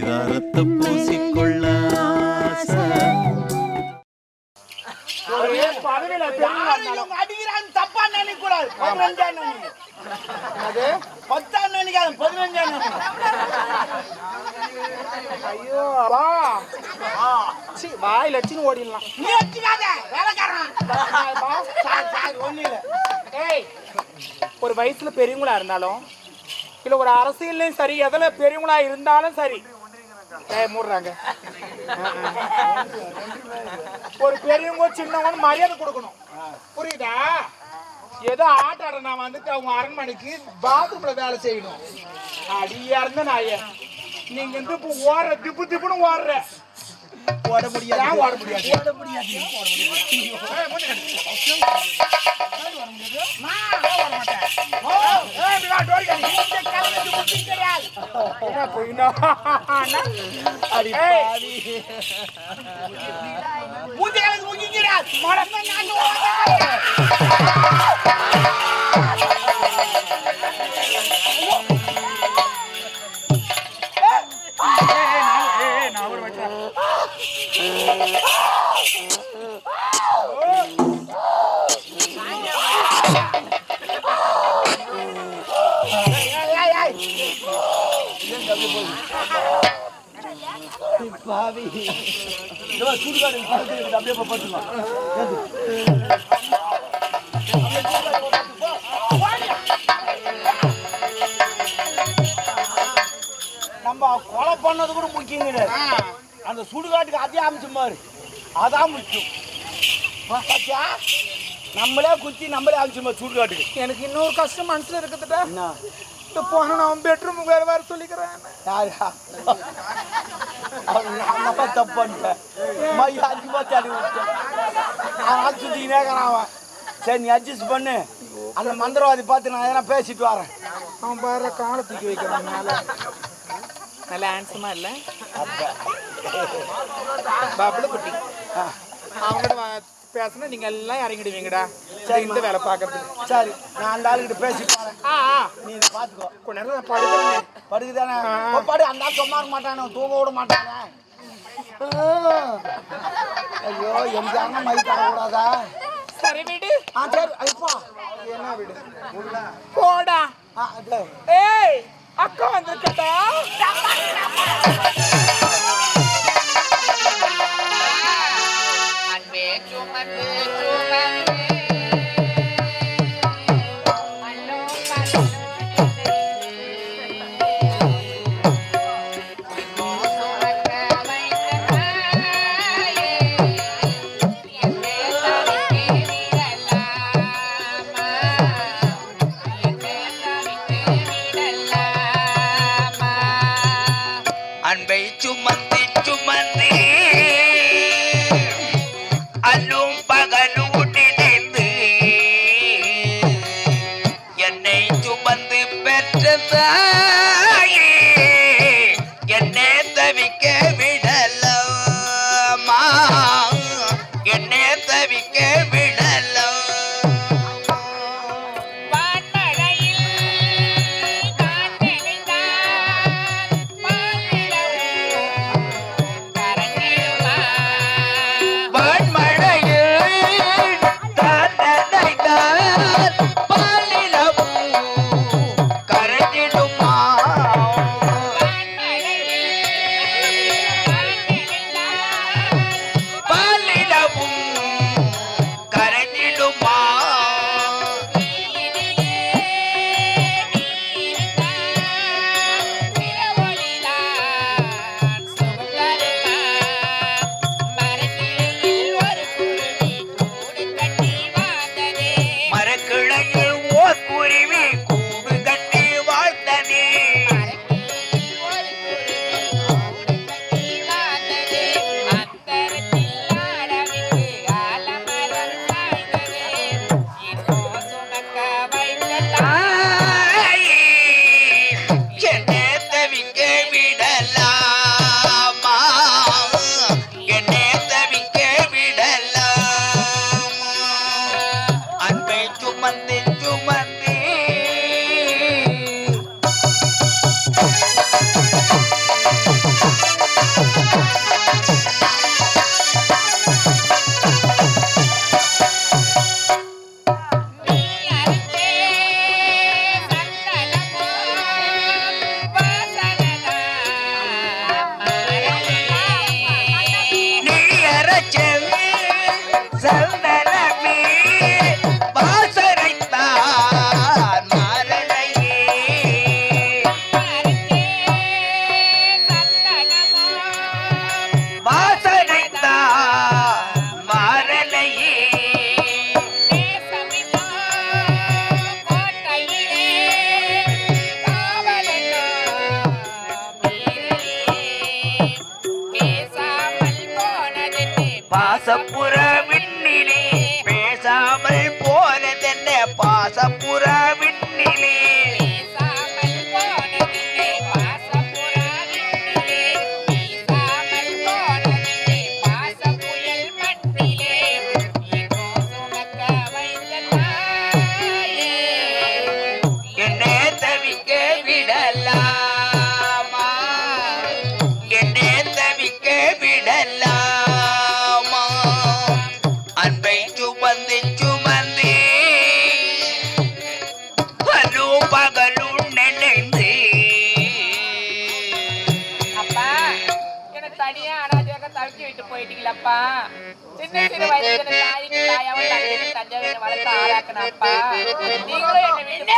விதாரத்தை பூசிக்கொள்ள ஒரு தப்பா நினைக்க பதினஞ்சாம் அது பத்தாம் நினைக்காது பதினஞ்சாம் ஐயோ வா. சி ஓடிடலாம். நீ வச்சுக்காத வேலைக்காரன். ஏய் ஒரு வயசுல பெரியவங்களா இருந்தாலும் இல்ல ஒரு அரசியல்லையும் சரி எதுல பெரியவங்களா இருந்தாலும் சரி மூடுறாங்க. ஒரு பெரியவங்க சின்னவங்க மரியாதை கொடுக்கணும். புரியுதா? ஏதோ ஆட்ட நான் வந்துட்டு அவங்க அரண்மனைக்கு பாத்ரூம்ல வேலை செய்யணும். அடியா இருந்த நாய. நீங்க வந்து இப்போ ஓடுற திப்பு திப்புன்னு ஓடுற. ஓட முடியாது ஓட முடியாது ஓட முடியாது மூஞ்சி கட்டு. ஓ, ஏய், இப்படி பாவி. சுடுகாடு அப்படியே. நம்ம கொலை பண்ணது கூட முக்கியம் கிடையாது அந்த சுடுகாட்டுக்கு அதே அமைச்சு பாரு அதான் முக்கியம். பாத்தியா நம்மளே குத்தி நம்மளே அமைச்சு பாரு சுடுகாட்டுக்கு. எனக்கு இன்னொரு கஷ்டம் மனசுல இருக்குதுடா இந்த போன நான் பெட்ரூம் வேற வேற சொல்லிக்கிறேன். யாரா அவன் நம்ம தப்பு பண்ணிட்டேன் மைய அதிகமாக தேடி விட்டேன் அவன் சுற்றிக்கினே இருக்கிறான் அவன் சரி நீ அட்ஜஸ்ட் பண்ணு அந்த மந்திரவாதி பார்த்து நான் எதனா பேசிட்டு வரேன் அவன் பாரு காலை தூக்கி வைக்கிறான் மேல நல்ல இல்லை இல்ல பாப்புல குட்டி அவங்ககிட்ட பேசினா நீங்க எல்லாம் இறங்கிடுவீங்கடா. சரி இந்த வேலை பார்க்கறதுக்கு. சரி நான் அந்த ஆளுகிட்ட வரேன் ஆ ஆ. நீ இதை பார்த்துக்கோ. கொஞ்ச நேரம் நான் படுக்கிறேன். படுக்குதானே? படு அந்த ஆள் சும்மா இருக்க மாட்டானே தூங்க விட மாட்டானே. ஐயோ எனக்கு யாருன்னா மை தரக்கூடாதா சரி விடு. ஆ சரி ஐப்பா என்ன விடு? போடா. ஏய் அக்கா வந்திருக்கட்டா লাগবে தவிக்க விடலாமா தவிக்க விட்டு போயிட்டீங்களப்பா சின்ன சிறு என்ன தாய்க்கு தாயாவும் தந்தைக்கு தந்தையை வளர்த்து ஆளாக்கணப்பா நீங்களும் என்ன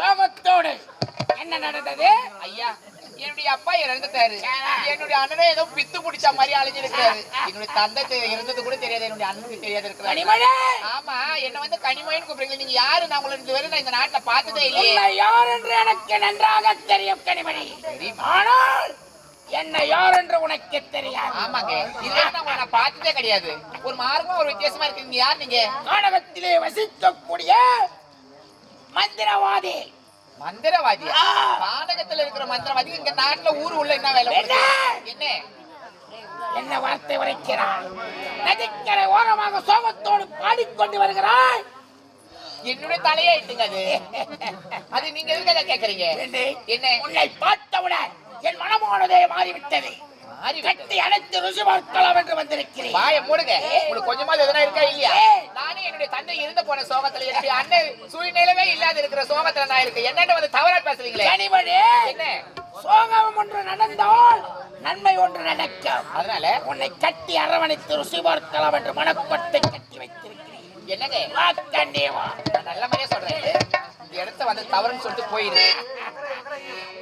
விட்டு என்ன நடந்தது என்னுடைய அப்பா இறந்துட்டாரு. என்னுடைய அண்ணனை ஏதோ பித்து பிடிச்ச மாதிரி அலைஞ்சிருக்காரு என்னுடைய தந்தை இருந்தது கூட தெரியாது என்னுடைய அண்ணனுக்கு தெரியாது இருக்கிறாரு! ஆமா என்ன வந்து கனிமொழின்னு கூப்பிடுறீங்க நீங்க யாரு? நான் உங்களை இது வரை நான் இந்த நாட்டுல பார்த்ததே இல்லையே. யார் என்று எனக்கு நன்றாக தெரியும் கனிமணி ஆனால் என்னை யார் என்று உனக்கு தெரியாது. ஆமாங்க. இதுவரை நான் பார்த்ததே கிடையாது. ஒரு மார்க்கமா ஒரு வித்தியாசமா இருக்கு நீங்க யார் நீங்க? கானகத்திலே வசிக்கக்கூடிய மந்திரவாதி. மந்திரவாதியா? ஆ. பாடகத்துல இருக்கிற மந்திரவாதி இங்க நாட்டுல ஊர் உள்ள என்ன வேலை என்ன? என்ன? வார்த்தை உரைக்கிறாய்? நதிக்கரை ஓரமாக சோகத்தோடு பாடிக்கொண்டு வருகிறாய். என்னுடைய தலையே இட்டுங்க அது. அது நீங்க எதுக்கு அதை கேக்குறீங்க? என்ன? உன்னை பார்த்தவுடன் என் மனமானதே மாறிவிட்டது. மாறி கட்டி அணைத்து ருசி பார்க்கலாம் என்று வந்திருக்கிறேன். வாய மூடுங்க. உங்களுக்கு கொஞ்சமாவது எதனா இருக்கா இல்லையா. நானே என்னுடைய தந்தை இருந்து போன சோகத்துல என்னுடைய அண்ணன் சூழ்நிலவே இல்லாத இருக்கிற சோகத்துல நான் இருக்கேன். என்னன்னு வந்து தவறா பேசுறீங்களே? கனிமணி என்ன? சோகம் ஒன்று நடந்தால் நன்மை ஒன்று நடக்கும். அதனால? உன்னை கட்டி அரவணைத்து ருசி பார்க்கலாம் என்று மனக்கொட்டை கட்டி வைத்திருக்கிறேன். என்னங்க? நல்ல மாதிரியே சொல்றேன் இந்த இடத்த வந்து தவறுன்னு சொல்லிட்டு போயிரு.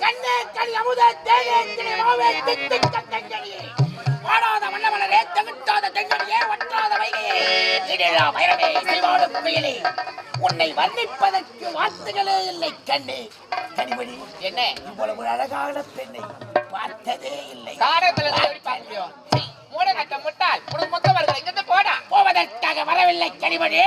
கண்ணே கனி அமுத தேனே கிளி மாவே தித்து கத்தங்கனியே வாடாத மன்னமலரே தகுட்டாத தெங்கனியே வற்றாத வைகையே வைரமே குயிலே. உன்னை வர்ணிப்பதற்கு வார்த்தைகளே இல்லை கண்ணே. கனிமணி என்ன? இவ்வளவு அழகான பெண்ணை பார்த்ததே இல்லை. காரத்துல மூட கட்ட முட்டாள் உனக்கு மொத்தம் வருது இங்க இருந்து போடா. போவதற்காக வரவில்லை கனிமணி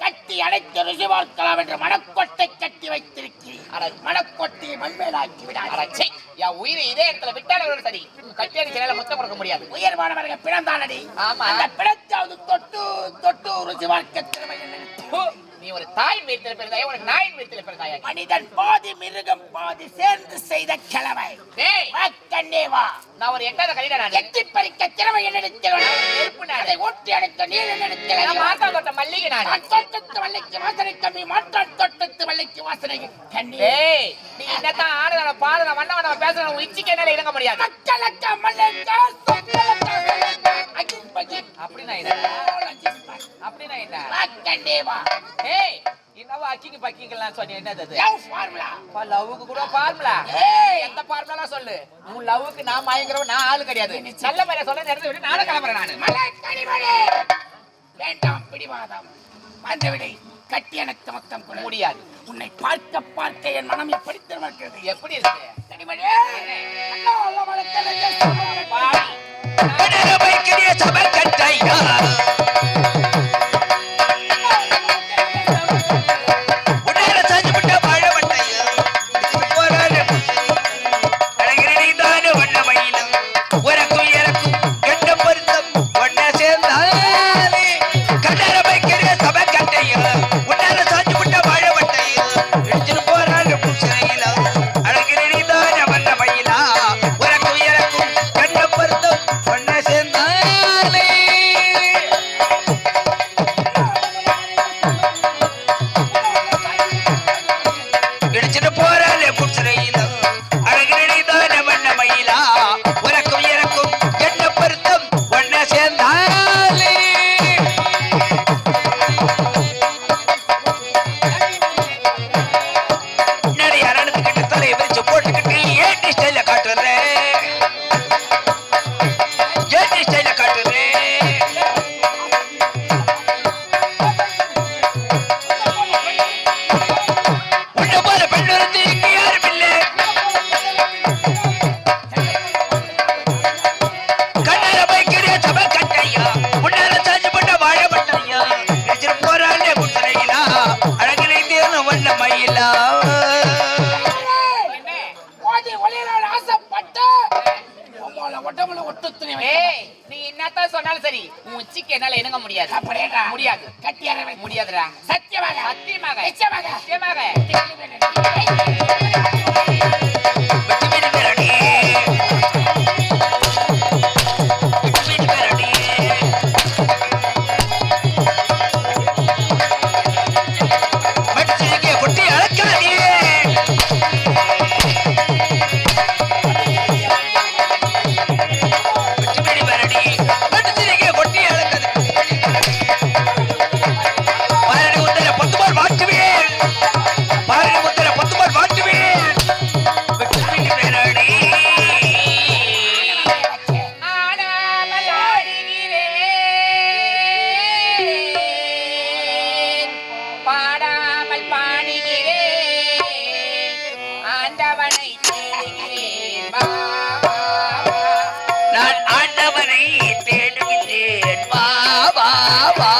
கட்டி அடைத்து ருசி பார்க்கலாம் என்று மனக்கொட்டை கட்டி வைத்திருக்கிறேன். மனக்கொட்டையை மண்மேலாக்கி விடாது. அடச்சே என் உயிரை இதே இடத்துல விட்டாலும் சரி. கட்டி அடிச்சனால முத்தம் கொடுக்க முடியாது. உயர்வானவர்கள் பிறந்தானடி ஆமா. அந்த பிறந்தாவது தொட்டு தொட்டு ருசி பார்க்க திறமை நீ ஒரு தாய் வீட்டில் பிறந்தாயா? உனக்கு நாயின் வீட்டில் பிறந்தாயா? மனிதன் பாதி மிருகம் பாதி சேர்ந்து செய்த கிழமை. வா கண்ணே வா. நான் ஒரு எட்டாவது கல்யாணம் நான் எட்டி பறிக்க திறமை என்னிடத்தில் நெருப்பு. அதை ஊற்றி அடைக்க நீர் என்னிடத்தில் நான் மாத்தா தொட்ட மல்லிகை நான். நான் தோட்டத்து வள்ளிக்கு வாசனை கம்மி மாற்றான் தோட்டத்து வள்ளிக்கு வாசனை கண்ணி நீ என்னத்தான் ஆடுற பாடுற வண்ண வண்ண பேசுற உன் இச்சிக்கு என்னால இறங்க முடியாது. மக்களுக்கு மல்லிகா சொற்களுக்கு மல்லிகா. வா ஏய் என்னவோ அக்கிக்கு பக்கிங்கலாம் சொன்னி என்னது லவ் ஃபார்முலா அப்பா, லவ்வுக்கு கூட ஃபார்முலா. எந்த ஃபார்முலா சொல்லு? உன் லவ்வுக்கு நான் மயங்குறவன் நான் ஆளு கிடையாது. நல்ல மாதிரி சொல்ல விட்டு நானும் கிளம்புறேன் நானு. மலை கனிமணி வேண்டாம் பிடிவாதம். வந்துவிடு. கட்டி எனக்கு மொத்தம் கொடு. முடியாது. உன்னை பார்க்க பார்க்க என் மனம் எப்படி திறக்கிறது எப்படி இருக்கு? கனிமணி பாடி. கடல வைக்கிறிய உடம்புல ஒட்டு துணி ஏய் நீ என்னத்தான் சொன்னாலும் சரி உன் உச்சிக்கு என்னால இணங்க முடியாது. அப்படியேடா. முடியாது. கட்டியார முடியாதுடா. சத்தியமாக. சத்தியமாக. நிச்சயமாக. நிச்சயமாக. வா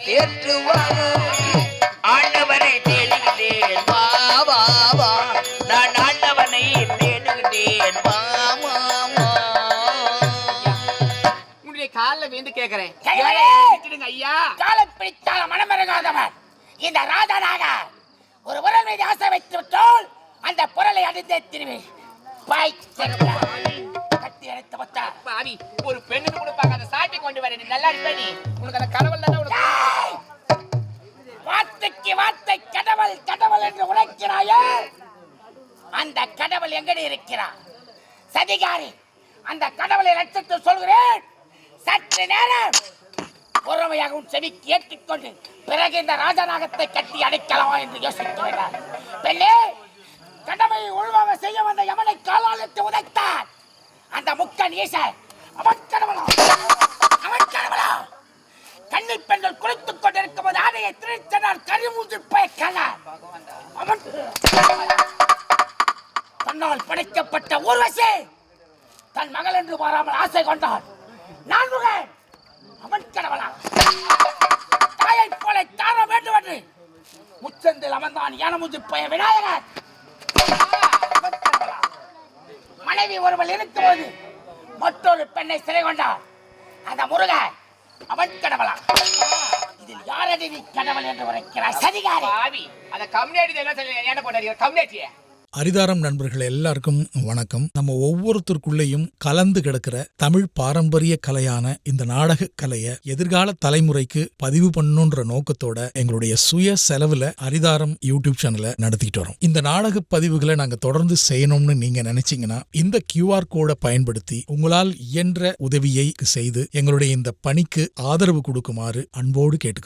தேற்றுவார் ஆண்டவனை தேடுகிறேன். வா வா வா. நான் ஆண்டவனை தேடுகிறேன். வா வா வா. உன்னுடைய காலில் விழுந்து கேட்கிறேன் ஐயா. காலை பிடித்தால மனமிறங்காதவன் இந்த ராஜனாக ஒரு மீது ஆசை வைத்து விட்டால் அந்த பொருளை அடித்தே திரும்பி. கட்டி அடைத்து பாவி ஒரு பெண்ணுக்கு கொடுப்பாங்க அதை சாட்டி கொண்டு வர நீ நல்லா இருப்ப நீ. உனக்கு அந்த கடவுள் தானே உனக்கு ஏய்! வார்த்தைக்கு வார்த்தை கடவுள் கடவுள் என்று அந்த கடவுள் எங்கடி இருக்கிறார்? சதிகாரி அந்த கடவுளை லட்சத்து சொல்கிறேன். சற்று நேரம் பொறுமையாகவும் செவி கேட்டுக்கொண்டு பிறகு இந்த ராஜநாகத்தை கட்டி அடைக்கலாமா என்று யோசித்து விட்டார். பெண்ணே கடமையை உழுவாக செய்ய வந்த யமனை காலாலிட்டு உதைத்தார். அந்த முக்கன் ஈச அவன் கடவுளா? அவன் கடவுளா? பெண்கள் குளித்துக் கொண்டிருக்கும் போது ஆடையை திருச்சனார் கரிமூஞ்சி பயக்கல அவன் தன்னால் படைக்கப்பட்ட ஊர்வசி தன் மகள் என்று மாறாமல் ஆசை கொண்டான். நான் முகன். அவன் கடவுளா தாயை போல தார வேண்டும் என்று. முச்சந்தில் அமர்ந்தான் யானமுது பய விநாயகர். மனைவி ஒருவள் இருக்கும்போது மற்றொரு பெண்ணை சிறை கொண்டார் அந்த முருகன் அவன் கடவுளா யாரடி நீ கடவுள் என்று உரைக்கிறாய்? சதிகாரி! பாவி அந்த கம்யூனிட்டி என்ன சொல்லி என்ன பண்ணாரு கம்யூனிட்டியை அரிதாரம் நண்பர்கள் எல்லாருக்கும் வணக்கம். நம்ம ஒவ்வொருத்தருக்குள்ளேயும் கலந்து கிடக்கிற தமிழ் பாரம்பரிய கலையான இந்த நாடக கலையை எதிர்கால தலைமுறைக்கு பதிவு பண்ணணுன்ற நோக்கத்தோட எங்களுடைய சுய செலவுல அரிதாரம் யூடியூப் சேனலை நடத்திக்கிட்டு வரோம். இந்த நாடக பதிவுகளை நாங்க தொடர்ந்து செய்யணும்னு நீங்க நினைச்சீங்கன்னா இந்த QR கோடை பயன்படுத்தி உங்களால் இயன்ற உதவியை செய்து எங்களுடைய இந்த பணிக்கு ஆதரவு கொடுக்குமாறு அன்போடு கேட்டுக்கிறோம்